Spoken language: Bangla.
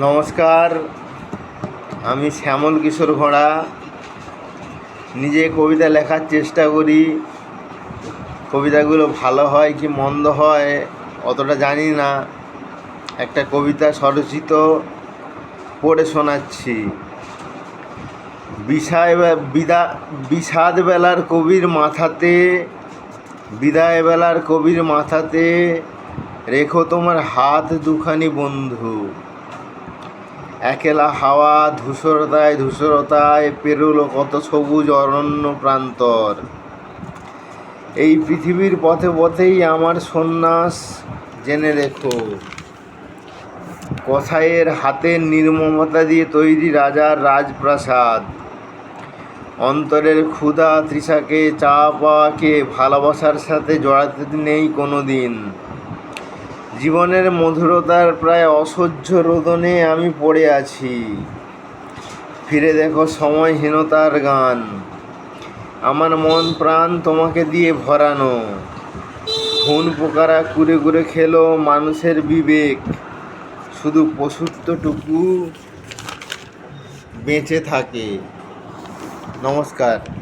নমস্কার, আমি শ্যামল কিশোর ঘোড়া নিজে কবিতা লেখার চেষ্টা করি। কবিতাগুলো ভালো হয় কি মন্দ হয়, অতটা জানি না। একটা কবিতা স্বরচিত পড়ে শোনাচ্ছি। বিষায় বিদা বিষাদ বেলার কবির মাথাতে, বিদায় বেলার কবির মাথাতে, রেখো তোমার হাত দুখানি বন্ধু। একেলা হাওয়া, ধূসরতায় ধূসরতায় পেরোলো কত সবুজ অরণ্য প্রান্তর। এই পৃথিবীর পথে পথেই আমার সন্ন্যাস, জেনে রেখো। কথায়ের হাতের নির্মমতা দিয়ে তৈরি রাজার রাজপ্রাসাদ। অন্তরের ক্ষুধা তৃষাকে চা পাওয়াকে ভালোবাসার সাথে জড়াতে নেই কোনো দিন জীবনের মধুরতার প্রায় অসহ্য রোদনে আমি পড়ে আছি। ফিরে দেখো সময়হীনতার গান। আমার মন প্রাণ তোমাকে দিয়ে ভরানো। খুন পোকারা কুরে কুরে খেলো মানুষের বিবেক। শুধু পশুত্বটুকু বেঁচে থাকে। নমস্কার।